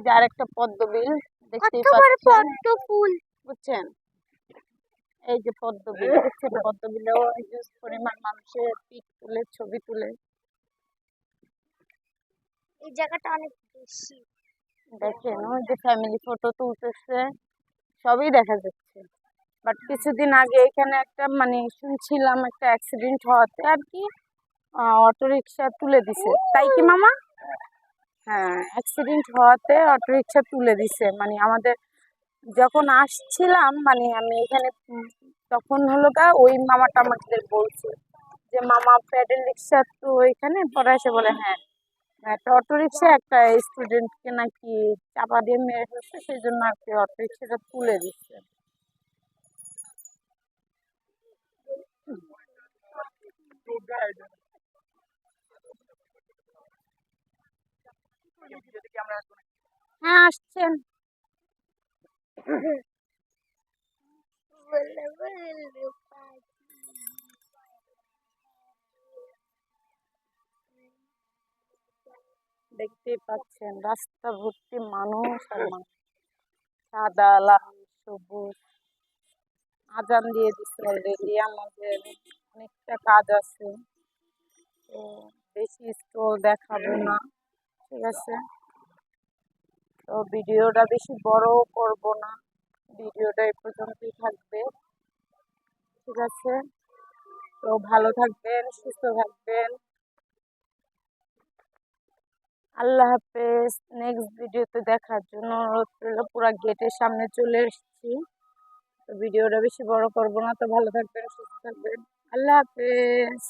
এই যে আরেকটা পদ্ম বিল দেখতেই পাচ্ছেন। পদ্ম ফুল। বুঝছেন? এই যে পদ্ম বিল দেখছেন? পদ্ম বিলেও হিউজ পরিমাণ মানুষের পিক তুলে ছবি তুলে। এই জায়গাটা অনেক বেশি। দেখেন ওই যে ফ্যামিলি ফটো তুলতেছে সবই দেখা যাচ্ছে। বাট কিছুদিন আগে এখানে একটা মানে শুনছিলাম একটা অ্যাক্সিডেন্ট হওয়াতে আর কি অটো রিক্সা তুলে দিছে। তাই কি মামা? হ্যাঁ অ্যাক্সিডেন্ট হওয়াতে অটো রিক্সা তুলে দিছে। মানে আমাদের যখন আসছিলাম মানে আমি এখানে তখন হলো গা ওই মামাটা আমাদের বলছে যে, মামা প্যাডেল রিক্সা তো ওইখানে? পরে এসে বলে হ্যাঁ একটা অটো রিক্সা একটা স্টুডেন্টকে নাকি চাপা দিয়ে মেরে ফেলছে সেই জন্য আর কি অটো রিক্সাটা তুলে দিচ্ছে। হ্যাঁ আসছেন। দেখতেই পাচ্ছেন, রাস্তা ভর্তি মানুষ আর মানুষ। সাদা, লাল, সবুজ। আজান দিয়ে দিচ্ছে অলরেডি আমাদের অনেকটা কাজ আছে। তো বেশি স্টোর দেখাবো না। ঠিক আছে। তো ভিডিওটা বেশি বড় করব না। ভিডিওটা এই পর্যন্তই থাকবে। ঠিক আছে? তো ভালো থাকবেন, সুস্থ থাকবেন। আল্লাহ হাফেজ। নেক্সট ভিডিওতে দেখার জন্য অনুরোধ পুরা গেটের সামনে চলে এসেছি। তো ভিডিওটা বেশি বড় করব না। তো ভালো থাকবেন, সুস্থ থাকবেন। আল্লাহ হাফেজ।